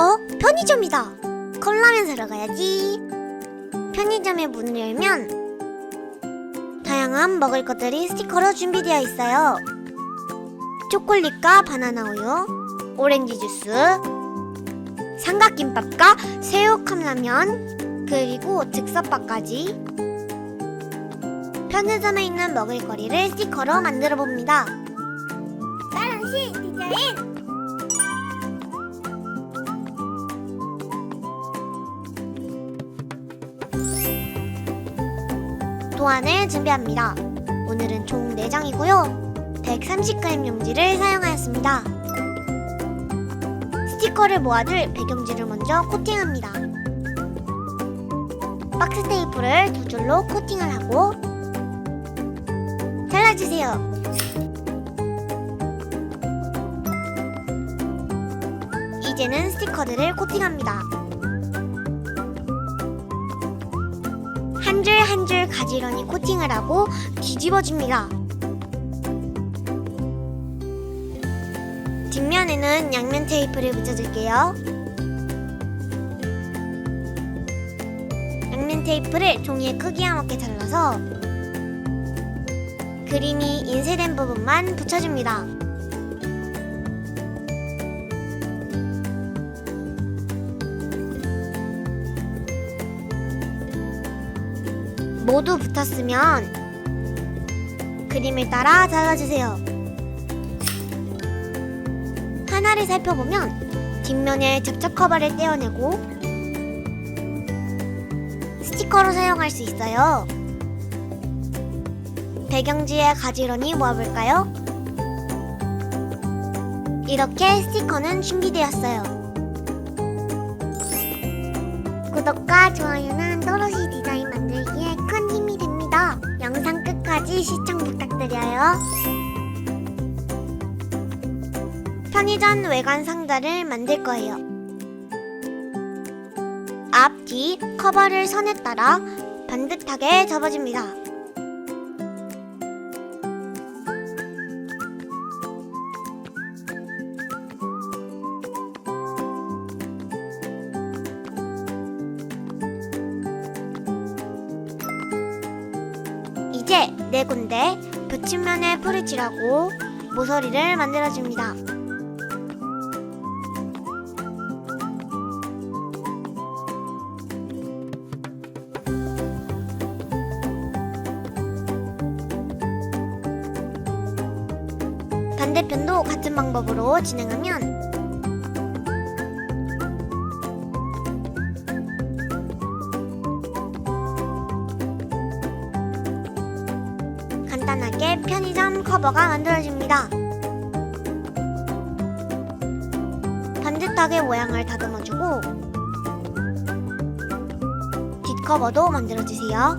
어? 편의점이다. 컵라면 사러 가야지. 편의점의 문을 열면 다양한 먹을 것들이 스티커로 준비되어 있어요. 초콜릿과 바나나 우유, 오렌지 주스, 삼각김밥과 새우 컵라면, 그리고 즉석밥까지 편의점에 있는 먹을거리를 스티커로 만들어 봅니다. 나랑시 디자인! 도안을 준비합니다. 오늘은 총 4장이고요. 130g 용지를 사용하였습니다. 스티커를 모아둘 배경지를 먼저 코팅합니다. 박스 테이프를 두 줄로 코팅을 하고 잘라주세요. 이제는 스티커들을 코팅합니다. 한 줄 가지런히 코팅을 하고 뒤집어줍니다. 뒷면에는 양면 테이프를 붙여줄게요. 양면 테이프를 종이의 크기에 맞게 잘라서 그림이 인쇄된 부분만 붙여줍니다. 모두 붙었으면 그림을 따라 잘라주세요. 하나를 살펴보면 뒷면에 접착 커버를 떼어내고 스티커로 사용할 수 있어요. 배경지에 가지런히 모아볼까요? 이렇게 스티커는 준비되었어요. 구독과 좋아요는 끝까지 시청 부탁드려요. 편의점 외관 상자를 만들 거예요. 앞, 뒤 커버를 선에 따라 반듯하게 접어줍니다. 네 군데 붙임면에 풀을 칠하고 모서리를 만들어줍니다. 반대편도 같은 방법으로 진행하면 편의점 커버가 만들어집니다. 반듯하게 모양을 다듬어주고 뒷커버도 만들어주세요.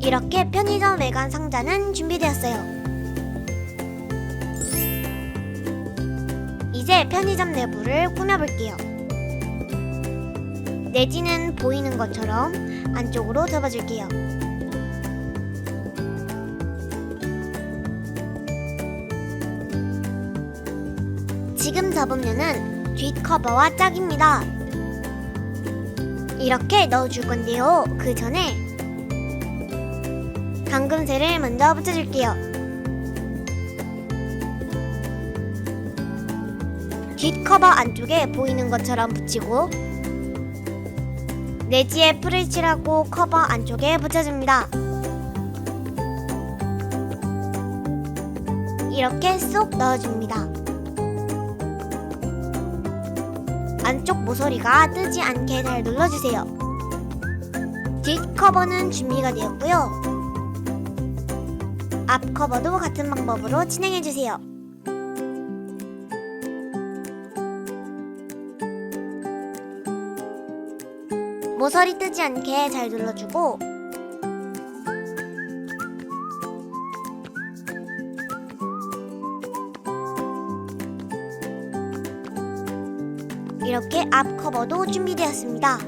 이렇게 편의점 외관 상자는 준비되었어요. 이제 편의점 내부를 꾸며볼게요. 내지는 보이는 것처럼 안쪽으로 접어줄게요. 지금 접으면은 뒷커버와 짝입니다. 이렇게 넣어줄 건데요. 그 전에 감금쇠를 먼저 붙여줄게요. 뒷커버 안쪽에 보이는 것처럼 붙이고 내지에 풀을 칠하고 커버 안쪽에 붙여줍니다. 이렇게 쏙 넣어줍니다. 안쪽 모서리가 뜨지 않게 잘 눌러주세요. 뒷 커버는 준비가 되었고요. 앞 커버도 같은 방법으로 진행해주세요. 모서리 뜨지 않게 잘 눌러주고 이렇게 앞 커버도 준비되었습니다.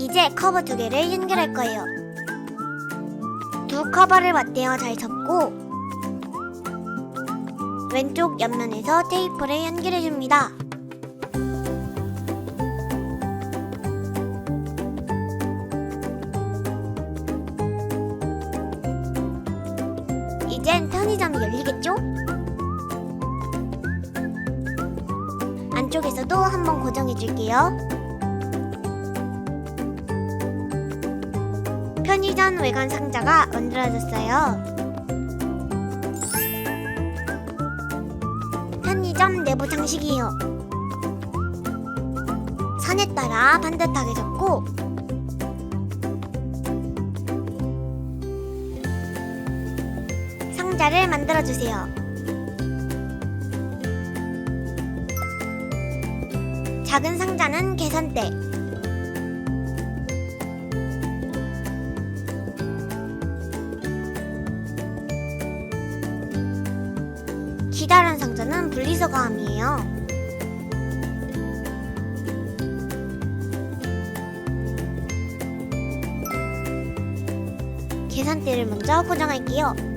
이제 커버 두 개를 연결할 거예요. 두 커버를 맞대어 잘 접고 왼쪽 옆면에서 테이프를 연결해줍니다. 편의점이 열리겠죠? 안쪽에서도 한번 고정해 줄게요. 편의점 외관 상자가 만들어졌어요. 편의점 내부 장식이에요. 선에 따라 반듯하게 접고 상자를 만들어주세요. 작은 상자는 계산대, 기다란 상자는 분리수거함이에요. 계산대를 먼저 고정할게요.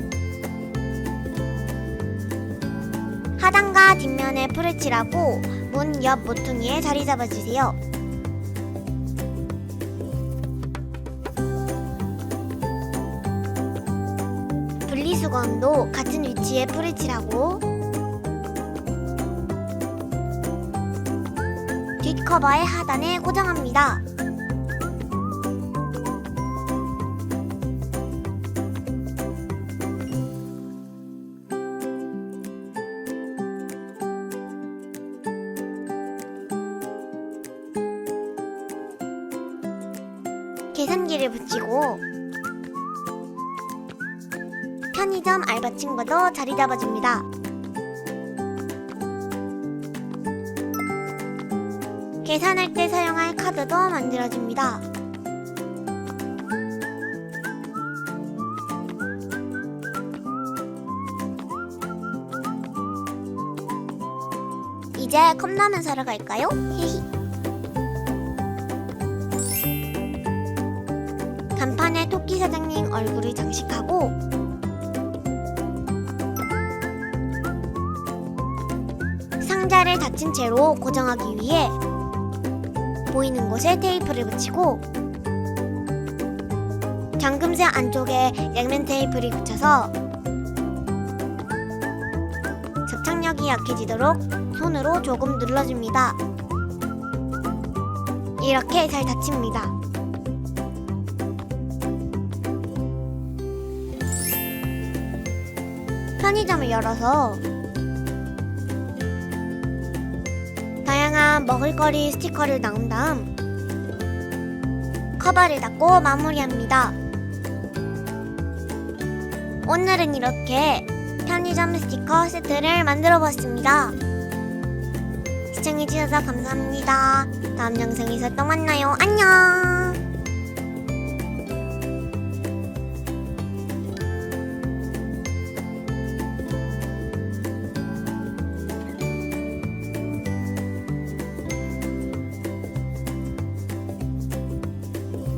하단과 뒷면에 풀을 칠하고 문 옆 모퉁이에 자리 잡아주세요. 분리수거함도 같은 위치에 풀을 칠하고 뒷커버의 하단에 고정합니다. 계산기를 붙이고 편의점 알바 친구도 자리 잡아줍니다. 계산할 때 사용할 카드도 만들어줍니다. 이제 컵라면 사러 갈까요? 히히. 토끼 사장님 얼굴을 장식하고 상자를 닫힌 채로 고정하기 위해 보이는 곳에 테이프를 붙이고 잠금새 안쪽에 양면 테이프를 붙여서 접착력이 약해지도록 손으로 조금 눌러줍니다. 이렇게 잘 닫힙니다. 편의점을 열어서 다양한 먹을거리 스티커를 넣은 다음 커버를 닫고 마무리합니다. 오늘은 이렇게 편의점 스티커 세트를 만들어 보았습니다. 시청해주셔서 감사합니다. 다음 영상에서 또 만나요. 안녕!